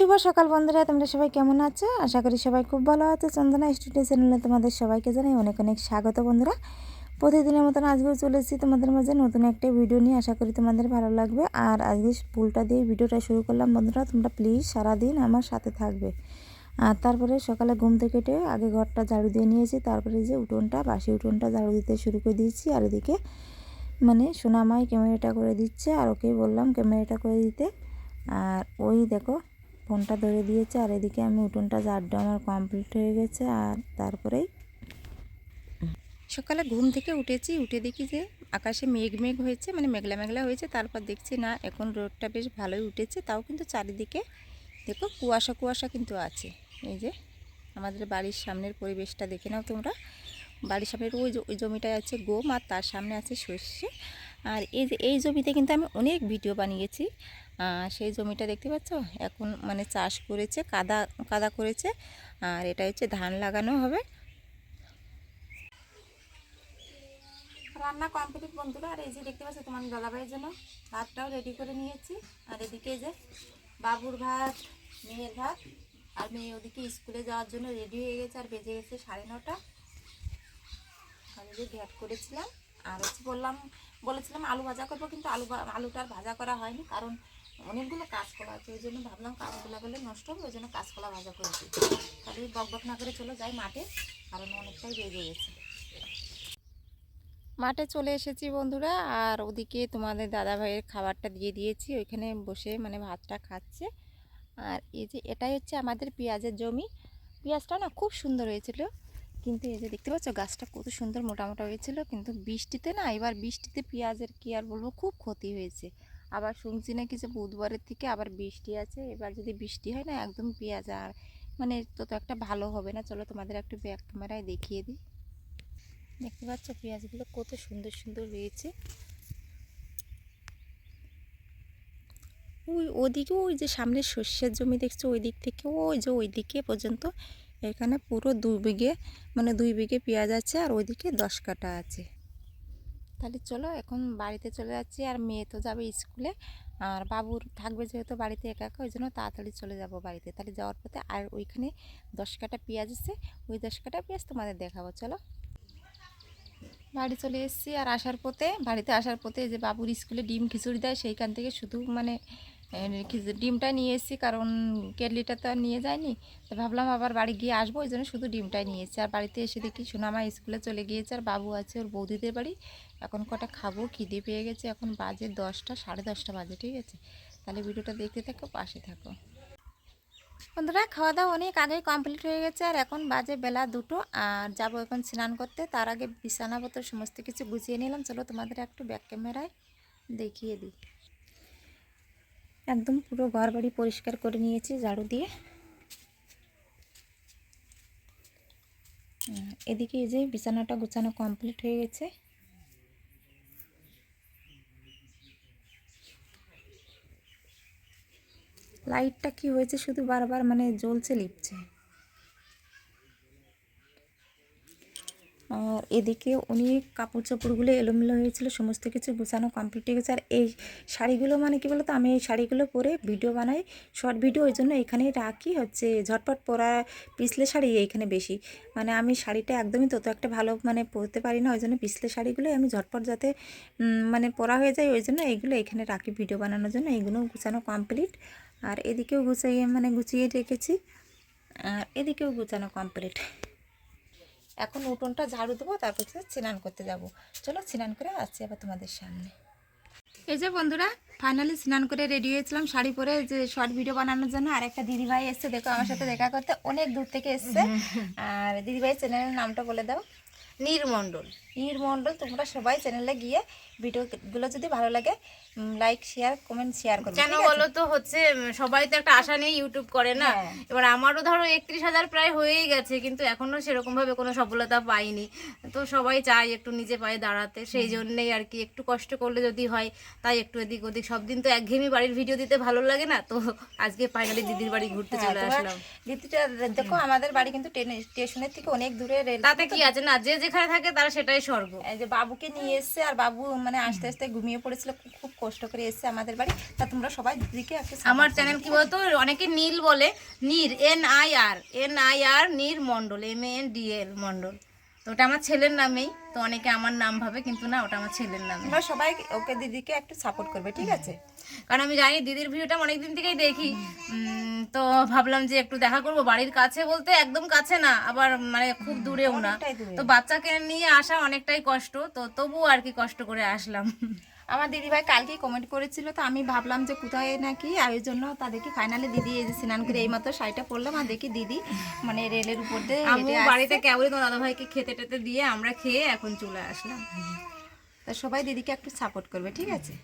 শুভ সকাল বন্ধুরা, তোমরা সবাই কেমন আছো? আশা করি সবাই খুব ভালো আছো। চন্দনা স্টুডিও চ্যানেলে তোমাদের সবাইকে জানাই অনেক অনেক স্বাগত বন্ধুরা। প্রতিদিনের মতন আজকেও চলে এসেছি তোমাদের মাঝে নতুন একটা ভিডিও নিয়ে। আশা করি তোমাদের ভালো লাগবে। আর আজকে ফুলটা দিয়ে ভিডিওটা শুরু করলাম বন্ধুরা, তোমরা প্লিজ সারাদিন আমার সাথে থাকবে। আর তারপরে সকালে ঘুম থেকে উঠে আগে ঘরটা ঝাড়ু দিয়ে নিয়েছি। তারপরে যে উঠোনটা, বাসি উঠোনটা ঝাড়ু দিতে শুরু করে দিয়েছি। আর এদিকে মানে সোনামাই ক্যামেরাটা করে দিচ্ছে। আর ওকে বললাম ক্যামেরাটা করে দিতে। আর ওই দেখো ফোনটা ধরে দিয়েছে আর এদিকে আমি উঠোনটা ঝাড়টা আমার কমপ্লিট হয়ে গেছে আর তারপরেই সকালে ঘুম থেকে উঠেছি, উঠে দেখি যে আকাশে মেঘ মেঘ হয়েছে মানে মেঘলা মেঘলা হয়েছে, তারপর দেখছি না, এখন রোদটা বেশ ভালোই উঠেছে, তাও কিন্তু চারিদিকে দেখো কুয়াশা কুয়াশা কিন্তু আছে। এই যে আমাদের বাড়ির সামনের পরিবেশটা দেখে নাও তোমরা। বাড়ির সামনের ওই ওই জমিটায় আছে গম আর তার সামনে আছে সর্ষে। আর এই যে, এই জমিতে কিন্তু আমি অনেক ভিডিও বানিয়েছি। সেই জমিটা দেখতে পাচ্ছ? এখন মানে চাষ করেছে, কাদা কাদা করেছে, আর এটা হচ্ছে ধান লাগানো হবে। রান্না কমপ্লিট বন্ধুরা, আর এই যে দেখতে পাচ্ছ তোমার দাদাভাইয়ের জন্য। ভাতটাও রেডি করে নিয়েছি। আর এদিকে যে বাবুর ভাত, মেয়ের ভাত, আর মেয়ে ওদিকে স্কুলে যাওয়ার জন্য রেডি হয়ে গেছে, আর বেজে গেছে সাড়ে নটা। আর যে ভ্যাট করেছিলাম আর হচ্ছে বললাম, বলেছিলাম আলু ভাজা করব, কিন্তু আলু আলুটার ভাজা করা হয়নি, কারণ অনেকগুলো কাঁচকলা আছে, ওই জন্য ভাবলাম কাঁচকলা করলে নষ্ট হবে, ওই জন্য কাঁচকলা ভাজা করেছি তাহলে বক বক না করে চলে যাই মাঠে, কারণ অনেকটাই বেজে গেছে। মাঠে চলে এসেছি বন্ধুরা, আর ওদিকে তোমাদের দাদা ভাইয়ের খাবারটা দিয়ে দিয়েছি, ওইখানে বসে মানে ভাতটা খাচ্ছে। আর এই যে এটাই হচ্ছে আমাদের পেঁয়াজের জমি। পেঁয়াজটা না খুব সুন্দর হয়েছিল কিন্তু এই যে দেখতে পাচ্ছ, গাছটা কত সুন্দর মোটা মোটা হয়েছিল, কিন্তু বৃষ্টিতে না, এবার বৃষ্টিতে পেঁয়াজের কি আর বলব, খুব ক্ষতি হয়েছে। আবার শুনছি নাকি যে বুধবারের থেকে আবার বৃষ্টি আছে, এবার যদি বৃষ্টি হয় না, একদম পেঁয়াজ আর মানে তত একটা ভালো হবে না। চলো তোমাদের একটু ব্যাক ক্যামেরায় দেখিয়ে দিই। দেখতে পাচ্ছ পেঁয়াজগুলো কত সুন্দর সুন্দর হয়েছে। ওই ওদিকে ওই যে সামনে শস্যের জমি দেখছ, ওই দিক থেকে, ওই যে ওই দিকে পর্যন্ত এখানে পুরো দুই বিঘে মানে দুই বিঘে পেঁয়াজ আছে আর ওইদিকে দশ কাটা আছে। তাহলে চলো, এখন বাড়িতে চলে যাচ্ছি আর মেয়ে তো যাবে স্কুলে। আর বাবুর থাকবে যেহেতু বাড়িতে একা একা, ওই জন্য তাড়াতাড়ি চলে যাব বাড়িতে। তাহলে যাওয়ার পথে আর ওইখানে দশ কাটা পেঁয়াজ আছে, ওই দশ কাটা পেঁয়াজ তোমাদের দেখাবো, চলো। বাড়ি চলে এসেছি আর আসার পথে, বাড়িতে আসার পথে যে বাবুর স্কুলে ডিম খিচুড়ি দেয়, সেইখান থেকে শুধু মানে ডিমটা নিয়ে এসেছি, কারণ কেটলিটা তো আর নিয়ে যায়নি। তো ভাবলাম আবার বাড়ি গিয়ে আসব, ওই জন্য শুধু ডিমটাই নিয়ে এসেছি। আর বাড়িতে এসে দেখি সোনামা স্কুলে চলে গিয়েছে, আর বাবু আছে ওর বৌদিদের বাড়ি। এখন কটা খাব, খিদে পেয়ে গেছে। এখন বাজে দশটা, সাড়ে দশটা বাজে, ঠিক আছে? তাহলে ভিডিওটা দেখতে থাকো, পাশে থাকো। বন্ধুরা খাওয়া দাওয়া অনেক আগেই কমপ্লিট হয়ে গেছে, আর এখন বাজে বেলা দুটো। আর যাব এখন স্নান করতে। তার আগে বিছানাপত্র সমস্ত কিছু গুছিয়ে নিলাম। চলো তোমাদের একটু ব্যাক ক্যামেরায় দেখিয়ে দিই। একদম পুরো ঘর বাড়ি পরিষ্কার করে নিয়েছি ঝাড়ু দিয়ে। এদিকে এই যে বিছানাটা গুছানো কমপ্লিট হয়ে গেছে। লাইটটা কি হয়েছে শুধু বারবার মানে জ্বলছে, লিপছে? এদিকে অনেক কাপড় চোপড়গুলো এলোমেলো হয়েছিল, সমস্ত কিছু গোছানো কমপ্লিট হয়ে গেছে। আর এই শাড়িগুলো মানে কি বলতো, আমি এই শাড়িগুলো পরে ভিডিও বানাই শর্ট ভিডিও ওই জন্য এখানেই রাখি হচ্ছে ঝটপট পরা পিছলে শাড়ি এইখানে বেশি। মানে আমি শাড়িটা একদমই তত একটা ভালো মানে পরতে পারি না, ওই জন্য পিছলে শাড়িগুলোই আমি ঝটপট যাতে মানে পরা হয়ে যায়, ওই জন্য এইগুলো এখানে রাখি ভিডিও বানানোর জন্য এইগুলো গুছানো কমপ্লিট আর এদিকেও গুছিয়ে মানে গুছিয়ে রেখেছি। আর এদিকেও গুছানো কমপ্লিট এখন উঠোনটা ঝাড়ু দেবো তারপর স্নান করতে যাব। চলো স্নান করে আসছি আবার তোমাদের সামনে। এই যে বন্ধুরা ফাইনালি স্নান করে রেডি হয়েছিলাম শাড়ি পরে যে শর্ট ভিডিও বানানোর জন্য আর একটা দিদিভাই এসছে। দেখো আমার সাথে দেখা করতে অনেক দূর থেকে এসছে। আর দিদিভাই চ্যানেলের নামটা বলে দাও। নীরমণ্ডল। নীর মণ্ডল তোমরা সবাই চ্যানেলে গিয়ে ভিডিওগুলো যদি ভালো লাগে লাইক শেয়ার কমেন্ট শেয়ার করবে কেন বলো তো হচ্ছে সবাই তো একটা আশা নিয়ে ইউটিউব করে না। হ্যাঁ। এবার আমারও ধরো একত্রিশ হাজার প্রায় হয়েই গেছে কিন্তু এখনও সেরকম ভাবে কোনো সফলতা পাইনি। তো সবাই চায় একটু নিজে পায়ে দাঁড়াতে সেই জন্যই আর কি একটু কষ্ট করলে যদি হয় তাই একটু এদিক ওদিক। সব দিন তো একঘেয়েমি বাড়ির ভিডিও দিতে ভালো লাগে না তো আজকে ফাইনালি দিদির বাড়ি ঘুরতে হ্যাঁ, চলে আসলাম। দিদিটা দেখো আমাদের বাড়ি কিন্তু ট্রেন- স্টেশনের থেকে অনেক দূরে রেল তাতে কি আছে? না যে যে যেখানে থাকে তারা সেটাই স্বর্গ। এই যে বাবুকে নিয়ে এসছে আর বাবু মানে আস্তে আস্তে ঘুমিয়ে পড়েছিল খুব- কষ্ট করে এসছে আমাদের বাড়ি। তা তোমরা সবাই দিদিকে একটু আমার চ্যানেল কি বলতো? অনেকে নীল বলে Nir N I R N I R Nir Mondal M N D L Mondal তো ওটা আমার ছেলের নামেই। তো অনেকে আমার নাম ভাবে কিন্তু না ওটা আমার ছেলের নামে। তোমরা সবাই ওকে দিদিকে একটু সাপোর্ট করবে ঠিক আছে? কারণ আমি জানি দিদির ভিডিওটা অনেক দিন থেকেই দেখি। তো ভাবলাম যে একটু দেখা করব বাড়ির কাছে বলতে একদম কাছে না আবার মানে খুব দূরেও না। তো বাচ্চাকে নিয়ে আসা অনেকটাই কষ্ট তো তবুও আর কি কষ্ট করে আসলাম। আমার দিদিভাই কালকেই কমেন্ট করেছিল তো আমি ভাবলাম যে কোথায় নাকি আর ওই জন্য তাদেরকে ফাইনালি দিদি এই যে স্নান করে এইমাত্র শাড়িটা পরলাম আর দেখি দিদি মানে রেলের উপর দিয়ে। বাড়িতে কেবলই তোমার দাদাভাইকে খেতে টেতে দিয়ে আমরা খেয়ে এখন চলে আসলাম। তা সবাই দিদিকে একটু সাপোর্ট করবে ঠিক আছে?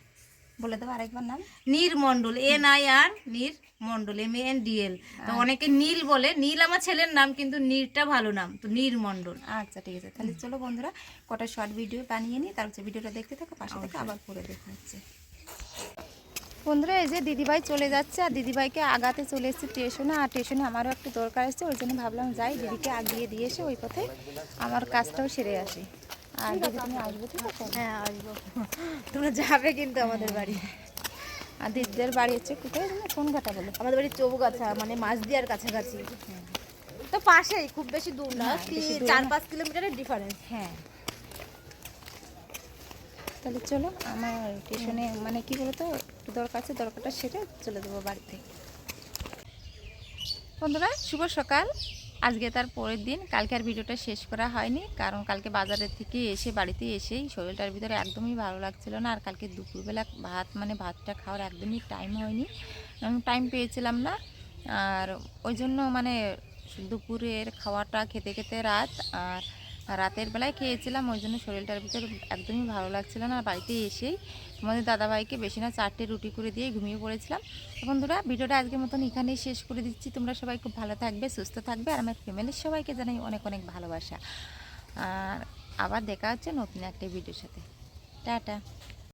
বলে দেবো আরেকবার নাম। Nir Mondal N I R Nir Mondal M N D L তো অনেকে নীল বলে নীল আমার ছেলের নাম কিন্তু নীরটা ভালো নাম তো নীর মন্ডল আচ্ছা ঠিক আছে। তাহলে চলো বন্ধুরা কটা শর্ট ভিডিও বানিয়ে নিই তারপর ভিডিওটা দেখতে থাকো পাশে থেকে আবার পরে দেখা হচ্ছে বন্ধুরা এই যে দিদিভাই চলে যাচ্ছে আর দিদিভাইকে আগাতে চলে এসেছে স্টেশনে আর স্টেশনে আমারও একটু দরকার এসেছে ওই জন্য ভাবলাম যাই দিদিকে আগিয়ে দিয়ে এসে ওই পথে আমার কাজটাও সেরে আসি। আর দিদি তুমি আসবে ঠিক আছে? হ্যাঁ আসব। তোমরা যাবে কিন্তু আমাদের বাড়ি। আর দিদিদের বাড়ি হচ্ছে কোথায় জানো? কোন ঘাটা বলো। আমাদের বাড়ি চৌগাছা মানে মাঝদিয়ার কাছাকাছি। তো পাশেই খুব বেশি দূর না হ্যাঁ, চার পাঁচ কিলোমিটারের ডিফারেন্স হ্যাঁ। তাহলে চলো আমার স্টেশনে মানে কি বলতো একটু দরকার আছে দরকারটা সেরে চলে দেবো বাড়িতে। বন্ধুরা শুভ সকাল। আজকে তার পরের দিন। কালকে আর ভিডিওটা শেষ করা হয়নি, কারণ কালকে বাজারের থেকে এসে, বাড়িতে এসেই শরীরটার ভিতরে একদমই ভালো লাগছিল না। আর কালকে দুপুরবেলা ভাত মানে ভাতটা খাওয়ার একদমই টাইম হয়নি। টাইম পেয়েছিলাম না। আর ওই জন্য মানে দুপুরের খাওয়াটা খেতে খেতে রাত, আর রাতের বেলায় খেয়েছিলাম, ওই জন্য শরীরটার ভিতরে একদমই ভালো লাগছিল না। বাড়িতে এসেই তোমাদের দাদাভাইকে বেশি না চারটে রুটি করে দিয়ে ঘুমিয়ে পড়েছিলাম। বন্ধুরা, ভিডিওটা আজকের মতন এখানেই শেষ করে দিচ্ছি। তোমরা সবাই খুব ভালো থাকবে, সুস্থ থাকবে, আর আমার ফ্যামিলির সবাইকে জানাই অনেক অনেক ভালোবাসা। আর আবার দেখা হচ্ছে নতুন একটা ভিডিওর সাথে। টাটা।